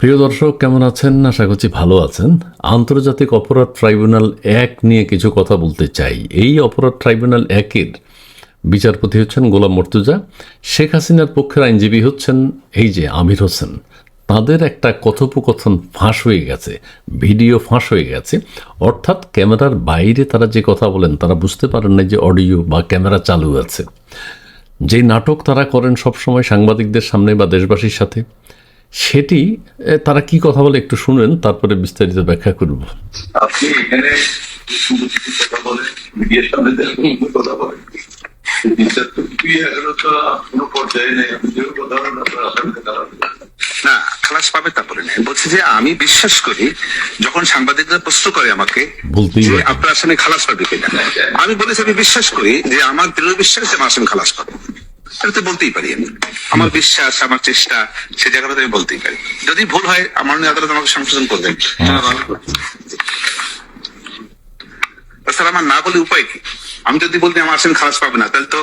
প্রিয় দর্শক, কেমন আছেন? আশা করছি ভালো আছেন। আন্তর্জাতিক অপরাধ ট্রাইব্যুনাল এক নিয়ে কিছু কথা বলতে চাই। এই অপরাধ ট্রাইব্যুনাল একের বিচারপতি হচ্ছেন গোলাম মর্তুজা। শেখ হাসিনার পক্ষের আইনজীবী হচ্ছেন এই যে আমির হোসেন। তাদের একটা কথোপকথন ফাঁস হয়ে গেছে, ভিডিও ফাঁস হয়ে গেছে। অর্থাৎ ক্যামেরার বাইরে তারা যে কথা বলেন, তারা বুঝতে পারেন না যে অডিও বা ক্যামেরা চালু আছে। যে নাটক তারা করেন সবসময় সাংবাদিকদের সামনে বা দেশবাসীর সাথে সেটি তারা কি কথা বলে একটু শুনেন তারপরে বিস্তারিত ব্যাখ্যা করব। আপনি এখানে কথা মিডিয়ার সামনে কথা বলেন। না খালাস পাবে বলে নাই। বলছে যে আমি বিশ্বাস করি যখন সাংবাদিকরা প্রশ্ন করে আমাকে যে। আপনার আসামি খালাস পাবে কিনা আমি বলেছি আমি বিশ্বাস করি যে আমার দৃঢ় বিশ্বাস যে আমার আসামি খালাস পাবে। তো বলতেই পারি আমি। আমার বিশ্বাস আমার চেষ্টা সে জায়গাটা আমি বলতেই পারি। যদি ভুল হয় আমার আদালত আমাকে সংশোধন করবেন স্যার আমার না বলে উপায় কি? আমি যদি বলতে আমার আসামি খালাস পাবে না তাহলে তো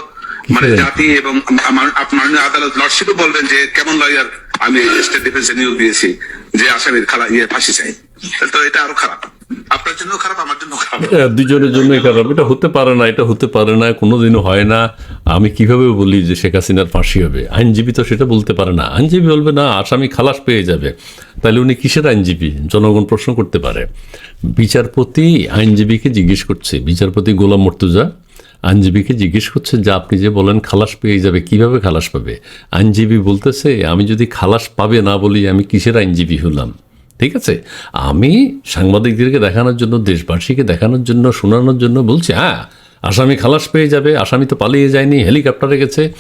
মানে জাতি এবং আমার আপনার আদালত লর্ডশিপও বলবেন যে কেমন লয়ার আমি স্টেট ডিফেন্সে নিয়োগ দিয়েছি যে আসামির খালা ইয়ে ফাঁসি চাই। তাহলে তো এটা আরও খারাপ। জন্য খারাপ আমার জন্য খারাপ। দুজনের জন্যই খারাপ। এটা হতে পারে না এটা হতে পারে না কোনোদিনও হয় না। আমি কীভাবে বলি যে শেখ হাসিনার ফাঁসি হবে? আইনজীবী তো সেটা বলতে পারে না। আইনজীবী বলবে না আসামি খালাস পেয়ে যাবে। তাহলে উনি কিসের আইনজীবী? জনগণ প্রশ্ন করতে পারে। বিচারপতি আইনজীবীকে জিজ্ঞেস করছে বিচারপতি গোলাম মর্তুজা আইনজীবীকে জিজ্ঞেস করছে যে আপনি যে বলেন খালাস পেয়ে যাবে কীভাবে খালাস পাবে? আইনজীবী বলতেছে আমি যদি খালাস পাবে না বলি আমি কিসের আইনজীবী হলাম? ঠিক আছে? আমি সাংবাদিকদেরকে দেখানোর জন্য, দেশবাসীকে দেখানোর জন্য, শোনানোর জন্য বলছি হ্যাঁ আসামি খালাস পেয়ে যাবে, আসামি তো পালিয়ে যায়নি, হেলিকপ্টারে গেছে।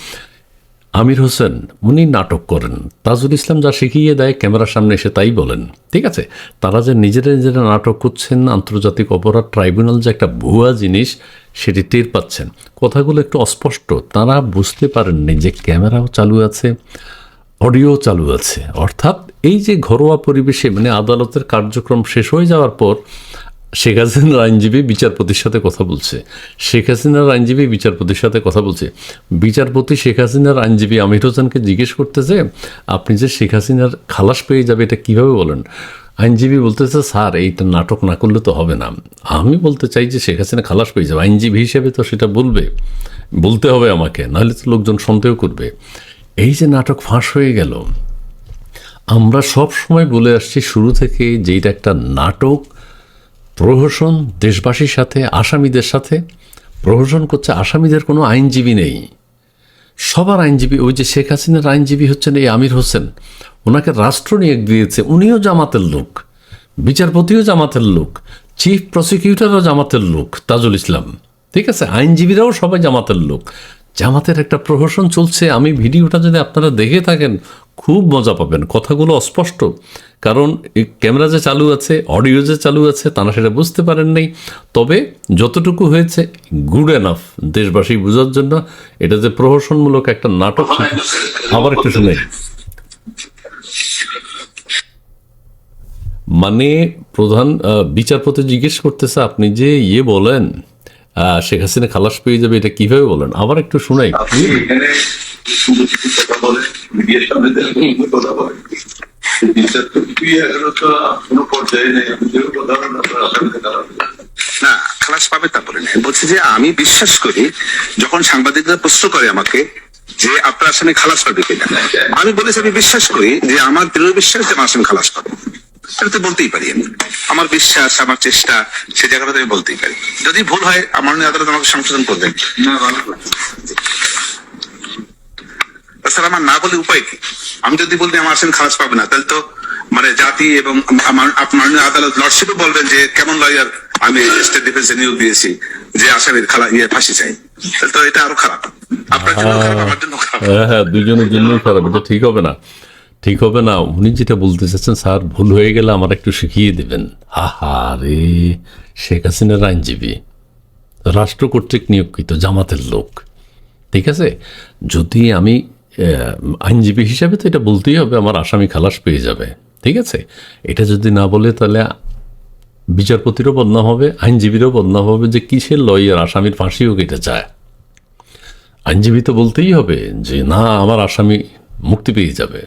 আমির হোসেন, উনি নাটক করেন। তাজুল ইসলাম যা শিখিয়ে দেয়, ক্যামেরার সামনে এসে তাই বলেন, ঠিক আছে? তারা যে নিজেরা নিজেরা নাটক করছেন, আন্তর্জাতিক অপরাধ ট্রাইব্যুনাল যে একটা ভুয়া জিনিস, সেটি টের পাচ্ছেন। কথাগুলো একটু অস্পষ্ট, তারা বুঝতে পারেননি যে ক্যামেরাও চালু আছে, অডিও চালু আছে। অর্থাৎ এই যে ঘরোয়া পরিবেশে মানে আদালতের কার্যক্রম শেষ হয়ে যাওয়ার পর শেখ হাসিনার আইনজীবী বিচারপতির সাথে কথা বলছে। শেখ হাসিনার আইনজীবী বিচারপতির সাথে কথা বলছে। বিচারপতি শেখ হাসিনার আইনজীবী আমির হোসেনকে জিজ্ঞেস করতেছে, আপনি যে শেখ হাসিনার খালাস পেয়ে যাবে, এটা কীভাবে বলেন? আইনজীবী বলতেছে, স্যার এইটা নাটক না করলে তো হবে না। আমি বলতে চাই যে শেখ হাসিনা খালাস পেয়ে যাবে। আইনজীবী হিসেবে তো সেটা বলবে। বলতে হবে আমাকে, নাহলে তো লোকজন সন্দেহ করবে। এই যে নাটক ফাঁস হয়ে গেল আমরা সব সময় বলে আসছি শুরু থেকে যে এটা একটা নাটক, প্রহসন দেশবাসীর সাথে, আসামিদের সাথে। প্রহসন করছে আসামিদের কোনো আইনজীবী নেই। সবার আইনজীবী, ওই যে শেখ হাসিনার আইনজীবী হচ্ছেন এই আমির হোসেন। ওনাকে রাষ্ট্র নিয়োগ দিয়েছে, উনিও জামাতের লোক, বিচারপতিও জামাতের লোক, চিফ প্রসিকিউটরও জামাতের লোক, তাজুল ইসলাম। ঠিক আছে, আইনজীবীরাও সবাই জামাতের লোক। জামাতের একটা প্রহসন চলছে, আমি ভিডিওটা যদি আপনারা দেখে থাকেন খুব মজা পাবেন। কথাগুলো অস্পষ্ট। কারণ ক্যামেরা যে চালু আছে, অডিও যে চালু আছে, তারা সেটা বুঝতে পারেন নাই। তবে যতটুকু হয়েছে গুড এনাফ দেশবাসী বোঝার জন্য এটা যে প্রহসনমূলক একটা নাটক আবার একটু শুনে মানে প্রধান বিচারপতি জিজ্ঞেস করতেছে, আপনি যে ইয়ে বলেন শেখ হাসিনা খালাস পেয়ে যাবে এটা কীভাবে বলেন? আবার একটু শুনাই। না খালাস পাবে তা বলে নাই। বলছে যে আমি বিশ্বাস করি যখন সাংবাদিকরা প্রশ্ন করে আমাকে যে আপনার আসামি খালাস পাবে কিনা আমি বলেছি আমি বিশ্বাস করি যে আমার দৃঢ় বিশ্বাস যে আমার আসামি খালাস পাবে। বলতেই পারি আমি। আমার বিশ্বাস আমার চেষ্টা সে জায়গাটা আমি বলতেই পারি। যদি ভুল হয় আমার আদালত আমাকে সংশোধন করবেন আমার না বলে উপায় কি? আমি যদি বলতে আমার আসামি খালাস পাবে না তাহলে তো মানে জাতি এবং আমার আপনার আদালত লর্ডশিপও বলবেন যে কেমন লয়ার আমি স্টেট ডিফেন্সে নিয়োগ দিয়েছি যে আসামির খালা ইয়ে ফাঁসি চাই। তাহলে তো এটা আরও খারাপ। আপনার জন্য খারাপ আমার জন্য খারাপ। হ্যাঁ হ্যাঁ দুজনের জন্যই খারাপ এটা ঠিক হবে না। ঠিক হবে না, উনি যেটা বলতে চাচ্ছেন, স্যার, ভুল হয়ে গেলে আমার একটু শিখিয়ে দেবেন। আহা রে, শেখ হাসিনার আইনজীবী, রাষ্ট্র কর্তৃক নিয়োগকৃত জামাতের লোক। ঠিক আছে? যদি আমি আইনজীবী হিসাবে তো এটা বলতেই হবে, আমার আসামি খালাস পেয়ে যাবে। ঠিক আছে? এটা যদি না বলে তাহলে বিচারপতিরও বদনাম হবে, আইনজীবীরও বদনাম হবে যে কিসের লয়ার, আসামির ফাঁসিও কেটে যায় আইনজীবী তো বলতেই হবে যে, না, আমার আসামি মুক্তি পেয়ে যাবে।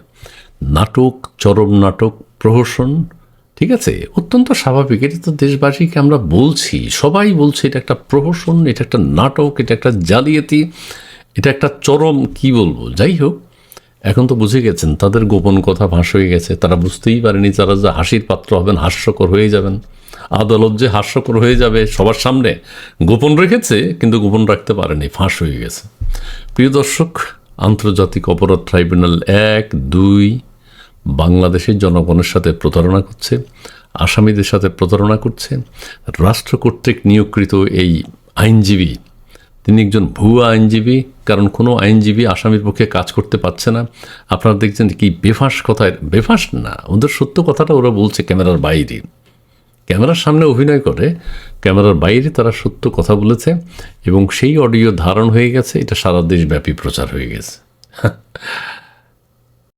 নাটক, চরম নাটক, প্রহসন, ঠিক আছে? অত্যন্ত স্বাভাবিক। এটা তো দেশবাসীকে আমরা বলছি, সবাই বলছে এটা একটা প্রহসন, এটা একটা নাটক, এটা একটা জালিয়াতি, এটা একটা চরম, কি বলব? যাই হোক, এখন তো বুঝে গেছেন, তাদের গোপন কথা ফাঁস হয়ে গেছে। তারা বুঝতেই পারেনি তারা যে হাসির পাত্র হবেন, হাস্যকর হয়ে যাবেন। আদালত যে হাস্যকর হয়ে যাবে, সবার সামনে গোপন রেখেছে, কিন্তু গোপন রাখতে পারেনি, ফাঁস হয়ে গেছে। প্রিয় দর্শক, আন্তর্জাতিক অপরাধ ট্রাইব্যুনাল এক, দুই বাংলাদেশের জনগণের সাথে প্রতারণা করছে, আসামিদের সাথে প্রতারণা করছে, রাষ্ট্র কর্তৃক নিয়োগকৃত এই আইনজীবী, তিনি একজন ভুয়া আইনজীবী, কারণ কোনো আইনজীবী আসামির পক্ষে কাজ করতে পারছে না। আপনারা দেখছেন কি বেফাঁস কথায়, বেফাঁস না, ওদের সত্য কথাটা ওরা বলছে ক্যামেরার বাইরে। ক্যামেরার সামনে অভিনয় করে, ক্যামেরার বাইরে তারা সত্য কথা বলেছে এবং সেই অডিও ধারণ হয়ে গেছে, এটা সারা দেশব্যাপী প্রচার হয়ে গেছে।